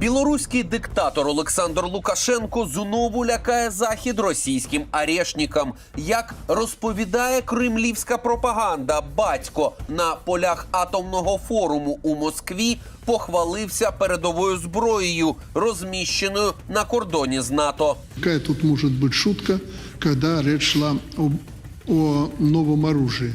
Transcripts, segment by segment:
Білоруський диктатор Олександр Лукашенко знову лякає захід російським арешникам. Як розповідає кремлівська пропаганда, батько на полях атомного форуму у Москві похвалився передовою зброєю, розміщеною на кордоні з НАТО. Какая тут может быть шутка, когда речь шла об, о новом оружии?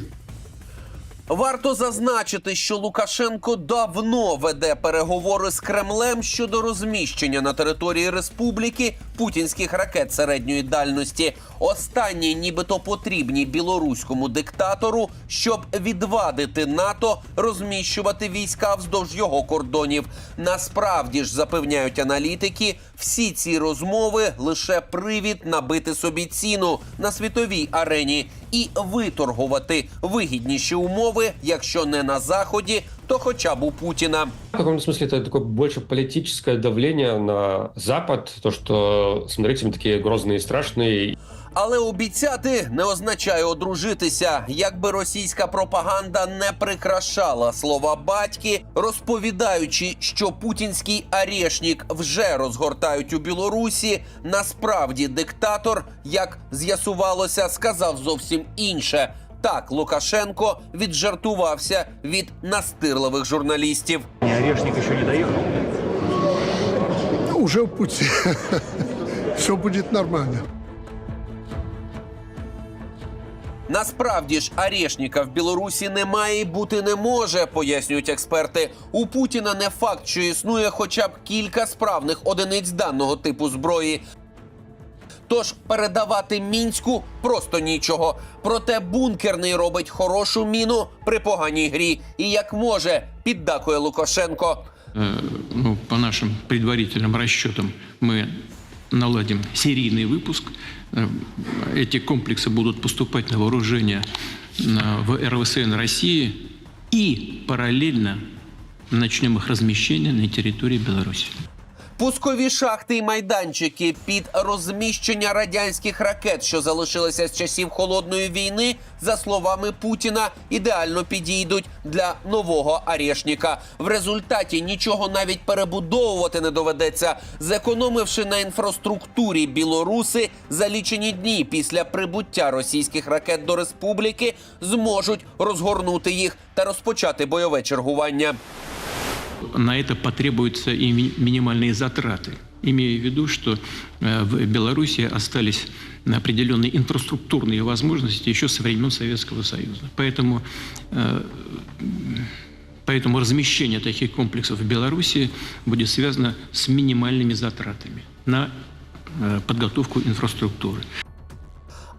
Варто зазначити, що Лукашенко давно веде переговори з Кремлем щодо розміщення на території республіки путінських ракет середньої дальності. Останні, нібито потрібні білоруському диктатору, щоб відвадити НАТО розміщувати війська вздовж його кордонів. Насправді ж запевняють аналітики, всі ці розмови лише привід набити собі ціну на світовій арені і виторгувати вигідніші умови, якщо не на заході, то хоча б у Путіна. В каком-то смысле это такое больше политическое давление на Запад, то, что, смотрите, мы такие грозные и страшные, Але обіцяти не означає одружитися. Якби російська пропаганда не прикрашала слова батьки, розповідаючи, що путінський арешнік вже розгортають у Білорусі. Насправді диктатор, як з'ясувалося, сказав зовсім інше. Так, Лукашенко віджартувався від настирливих журналістів. Орешник еще не доехал. Ну, Уже в пути. Все будет нормально. Насправді ж арешника в Білорусі немає і бути не може, пояснюють експерти. У Путіна не факт, що існує хоча б кілька справних одиниць даного типу зброї. Тож передавати мінську просто нічого. Проте бункерний робить хорошу міну при поганій грі. І як може, піддакує Лукашенко. Э, ну, по нашим предварительным расчетам, мы наладим серийный выпуск. Э, Эти комплексы будут поступать на вооружение на- в РВСН России и параллельно начнем их размещение на территории Беларуси. Пускові шахти і майданчики під розміщення радянських ракет, що залишилися з часів холодної війни, за словами Путіна, ідеально підійдуть для нового арешника. В результаті нічого навіть перебудовувати не доведеться, зекономивши на інфраструктурі білоруси за лічені дні після прибуття російських ракет до республіки, зможуть розгорнути їх та розпочати бойове чергування На это потребуются и ми- минимальные затраты. Имея в виду, что э, в Беларуси остались определенные инфраструктурные возможности еще со времен Советского Союза. Поэтому, э, поэтому размещение таких комплексов в Беларуси будет связано с минимальными затратами на э, подготовку инфраструктуры.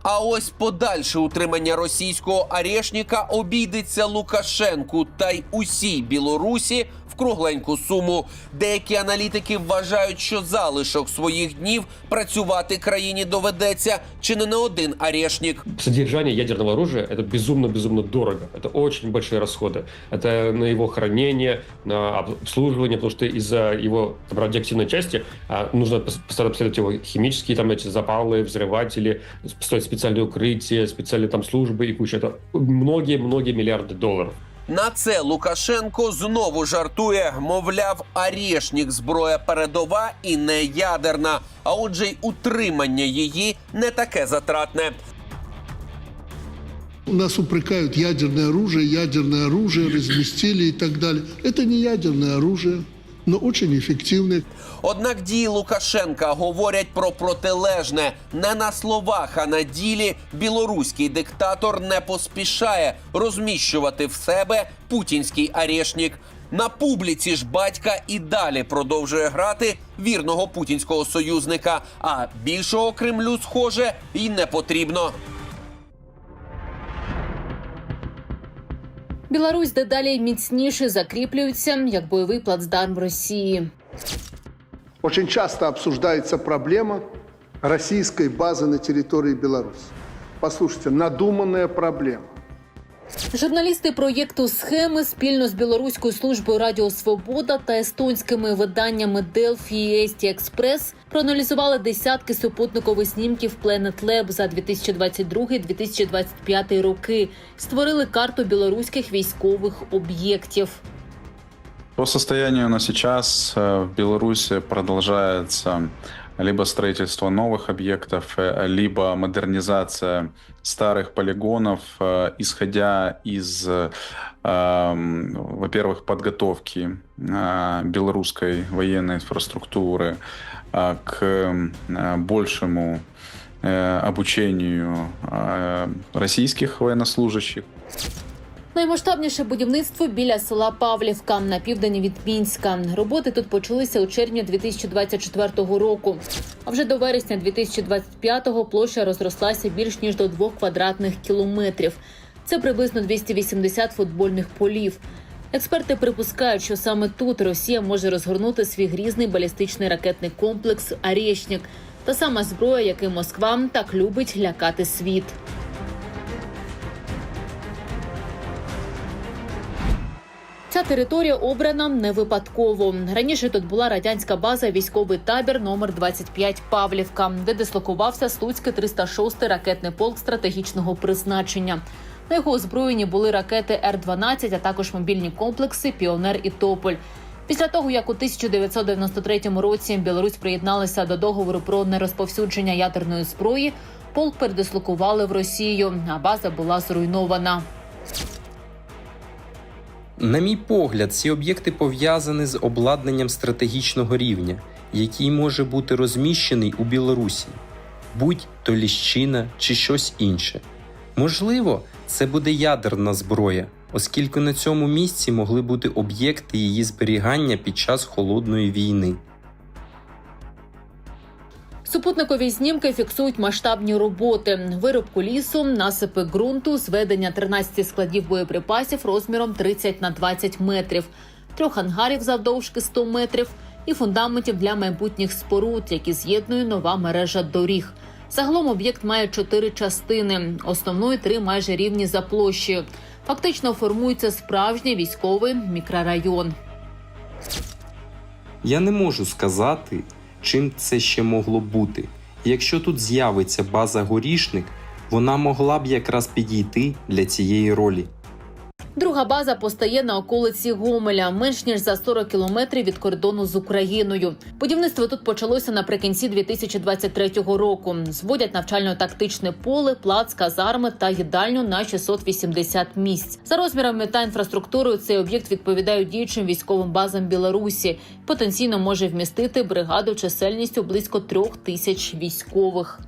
А ось подальше утримання російського арешника обійдеться Лукашенку та й усій Білорусі в кругленьку суму. Деякі аналітики вважають, що залишок своїх днів працювати країні доведеться чи не на один арешнік. Содержание ядерного оружия – это безумно-безумно дорого. Это очень большие расходы. Это на его хранение, на обслуживание, потому что из-за его там, радиоактивной части а, нужно пос- постоянно обследовать его химические там, эти запалы, взрыватели, строить специальные укрытия, специальные там службы и куча. Это многие-многие миллиарды долларов. На це Лукашенко знову жартує, мовляв, арішнік зброя передова і не ядерна. А отже, й утримання її не таке затратне. Нас упрекают ядерное оружие, ядерное оружие разместили и так далее. Это не ядерное оружие, но очень эффективное. Однак дії Лукашенка говорять про протилежне не на словах, а на ділі. Білоруський диктатор не поспішає розміщувати в себе путінський арешнік. На публіці ж батька і далі продовжує грати вірного путінського союзника. А більшого Кремлю, схоже, й не потрібно. Білорусь дедалі міцніше закріплюється як бойовий плацдарм Росії. Очень часто обсуждается проблема российской базы на территории Беларуси. Послушайте, надуманная проблема. Журналісти проєкту схеми спільно з білоруською службою Радіо Свобода та естонськими виданнями Delphi і Есті Експрес проаналізували десятки супутникових снімків Planet Lab за 2022-2025 роки. Створили карту білоруських військових об'єктів. По состоянию на сейчас э, в Беларуси продолжается либо строительство новых объектов, э, либо модернизация старых полигонов, э, исходя из, э, во-первых, подготовки белорусской военной инфраструктуры к большему обучению российских военнослужащих. Наймасштабніше будівництво біля села Павлівка на південь від Мінська. Роботи тут почалися у червні 2024 року. А вже до вересня 2025-го площа розрослася більш ніж до двох квадратних кілометрів. Це приблизно 280 футбольних полів. Експерти припускають, що саме тут Росія може розгорнути свій грізний балістичний ракетний комплекс «Арєшнік» – та сама зброя, яким Москва так любить лякати світ. Ця територія обрана не випадково. Раніше тут була радянська база військовий табір номер 25 Павлівка, де дислокувався Слуцький 306 ракетний полк стратегічного призначення. На його озброєнні були ракети Р-12, а також мобільні комплекси Піонер і Тополь. Після того, як у 1993 році Білорусь приєдналася до договору про нерозповсюдження ядерної зброї, полк передислокували в Росію, а база була зруйнована. На мій погляд, ці об'єкти пов'язані з обладнанням стратегічного рівня, який може бути розміщений у Білорусі, будь то ліщина чи щось інше. Можливо, це буде ядерна зброя, оскільки на цьому місці могли бути об'єкти її зберігання під час холодної війни. Супутникові знімки фіксують масштабні роботи: вирубку лісу, насипи ґрунту, зведення 13 складів боєприпасів розміром 30 на 20 метрів, трьох ангарів завдовжки 100 метрів і фундаментів для майбутніх споруд, які з'єднує нова мережа доріг. Загалом об'єкт має чотири частини. Основної три майже рівні за площею. Фактично формується справжній військовий мікрорайон. Я не можу сказати, чим це ще могло бути. Якщо тут з'явиться база горішник, вона могла б якраз підійти для цієї ролі. Друга база постає на околиці Гомеля, менш ніж за 40 кілометрів від кордону з Україною. Будівництво тут почалося наприкінці 2023 року. Зводять навчально-тактичне поле, плац, казарми та їдальню на 680 місць. За розмірами та інфраструктурою цей об'єкт відповідає діючим військовим базам Білорусі. Потенційно може вмістити бригаду чисельністю близько трьох тисяч військових.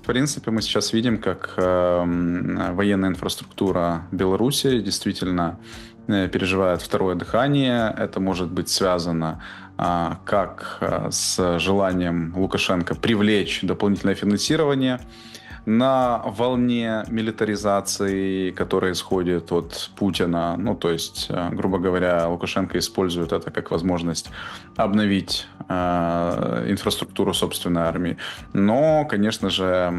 В принципе, мы сейчас видим, как э, м, военная инфраструктура Беларуси действительно э, переживает второе дыхание. Это может быть связано а, как а, с желанием Лукашенко привлечь дополнительное финансирование на волне милитаризации, которая исходит от Путина. Ну, то есть, э, грубо говоря, Лукашенко использует это как возможность обновить э, инфраструктуру собственной армии. Но, конечно же,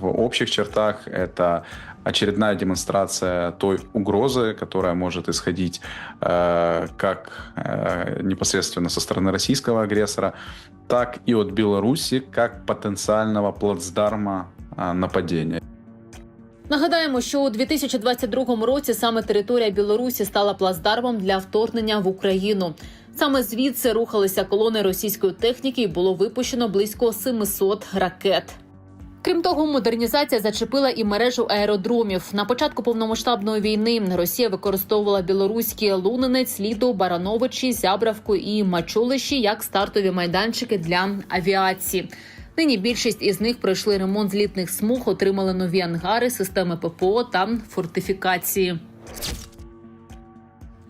в общих чертах это очередная демонстрация той угрозы, которая может исходить э, как э, непосредственно со стороны российского агрессора, так и от Беларуси как потенциального плацдарма нападения. Нагадаємо, що у 2022 році саме територія Білорусі стала плацдармом для вторгнення в Україну. Саме звідси рухалися колони російської техніки і було випущено близько 700 ракет. Крім того, модернізація зачепила і мережу аеродромів. На початку повномасштабної війни Росія використовувала білоруські Лунинець, Ліду, Барановичі, Зябравку і Мачулищі як стартові майданчики для авіації. Нині більшість із них пройшли ремонт злітних смуг, отримали нові ангари, системи ППО та фортифікації.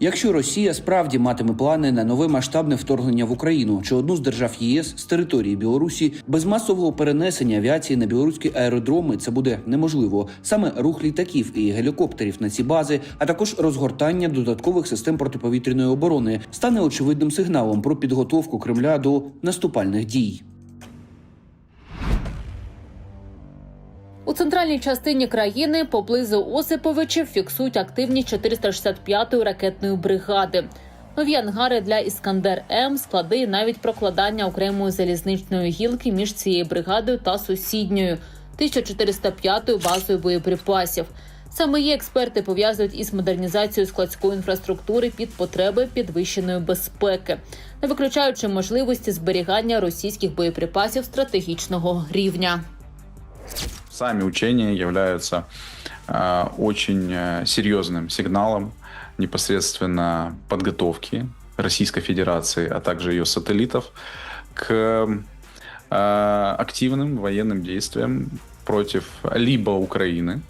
Якщо Росія справді матиме плани на нове масштабне вторгнення в Україну чи одну з держав ЄС з території Білорусі, без масового перенесення авіації на білоруські аеродроми це буде неможливо. Саме рух літаків і гелікоптерів на ці бази, а також розгортання додаткових систем протиповітряної оборони, стане очевидним сигналом про підготовку Кремля до наступальних дій. У центральній частині країни поблизу Осиповичів фіксують активність 465-ї ракетної бригади. Нові ангари для Іскандер М, склади і навіть прокладання окремої залізничної гілки між цією бригадою та сусідньою 1405-ю базою боєприпасів. Саме її експерти пов'язують із модернізацією складської інфраструктури під потреби підвищеної безпеки, не виключаючи можливості зберігання російських боєприпасів стратегічного рівня. Сами учения являются э, очень э, серьезным сигналом непосредственно подготовки Российской Федерации, а также ее сателлитов к э, активным военным действиям против либо Украины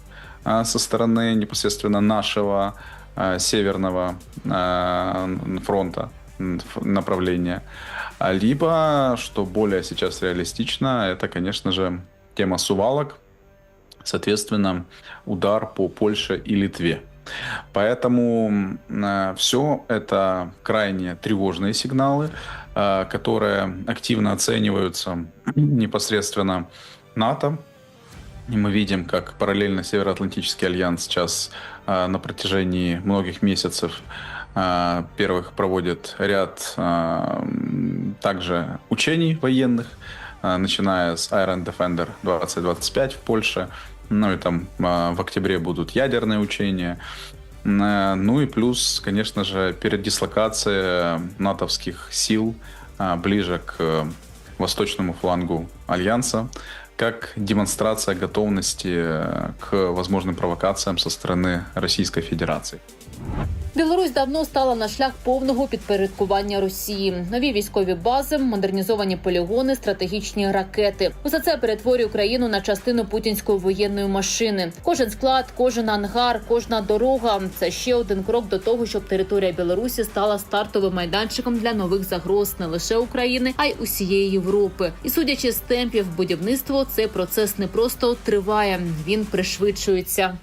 э, со стороны непосредственно нашего э, северного э, фронта направления, либо, что более сейчас реалистично, это, конечно же, тема сувалок, соответственно, удар по Польше и Литве. Поэтому все это крайне тревожные сигналы, э, которые активно оцениваются непосредственно НАТО. И мы видим, как параллельно Североатлантический альянс сейчас э, на протяжении многих месяцев э, первых проводит ряд э, также учений военных, э, начиная с Iron Defender 2025 в Польше, ну и там э, в октябре будут ядерные учения. Э, Ну и плюс, конечно же, передислокация натовских сил э, ближе к э, восточному флангу Альянса, как демонстрация готовности к возможным провокациям со стороны Российской Федерации. Білорусь давно стала на шлях повного підпорядкування Росії. Нові військові бази, модернізовані полігони, стратегічні ракети. Усе це перетворює Україну на частину путінської воєнної машини. Кожен склад, кожен ангар, кожна дорога це ще один крок до того, щоб територія Білорусі стала стартовим майданчиком для нових загроз не лише України, а й усієї Європи. І судячи з темпів будівництва, цей процес не просто триває, він пришвидшується.